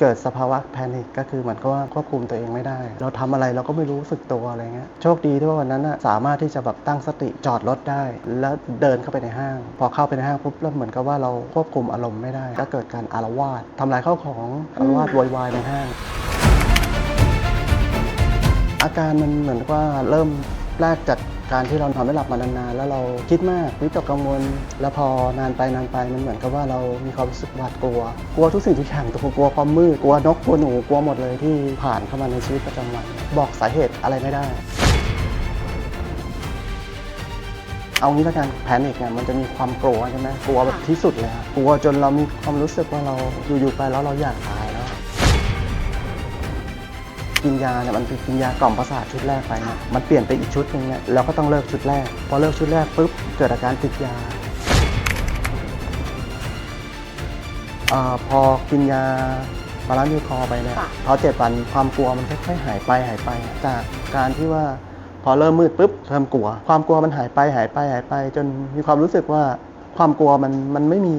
เกิดสภาวะแพนิคก็คือเหมือนกับว่าควบคุมตัวเองไม่ได้ เราทำอะไรเราก็ไม่รู้สึกตัวอะไรเงี้ยโชคดีที่ว่าวันนั้นน่ะสามารถที่จะแบบตั้งสติจอดรถได้ แล้วเดินเข้าไปในห้าง พอเข้าไปในห้างปุ๊บแล้วเหมือนกับว่าเราควบคุมอารมณ์ไม่ได้ ก็เกิดการอารวาสทำลายข้าวของอารวาสวยวายในห้าง อาการมันเหมือนกับว่าเริ่ม แรกจากการที่เรานอนไม่หลับมานานๆแล้วเราคิดมากวิตกกังวล แล้วพอนานไปนานไปมันเหมือนกับว่าเรามีความรู้สึกหวาดกลัว กลัวทุกสิ่งทุกอย่างตัวกลัวความมืดกลัวนกกลัวหนูกลัวหมดเลยที่ผ่านเข้ามาในชีวิตประจำวัน บอกสาเหตุอะไรไม่ได้ เอางี้ละกันแพนิคเนี่ยมันจะมีความกลัวใช่ไหมกลัวแบบที่สุดเลยครับกลัวจนเรามีความรู้สึกว่าเราอยู่ๆไปแล้วเราอยากตาย กินยาเนี่ยมันเป็นกินยากล่อมประสาทชุดแรกไปเนี่ยมันเปลี่ยนไปอีกชุดหนึ่งเนี่ยเราก็ต้องเลิกชุดแรก พอเลิกชุดแรกปุ๊บเกิดอาการติดยาอาพอกินยาบาลานซ์ยูคอร์ไปเนี่ยค่ะพอเจ็ดวันความกลัวมันค่อยๆหายไปหายไป จากการที่ว่าพอเริ่มมืดปุ๊บเริ่มกลัว ความกลัวมันหายไปหายไปหายไป จนมีความรู้สึกว่าความกลัวมันมันไม่มี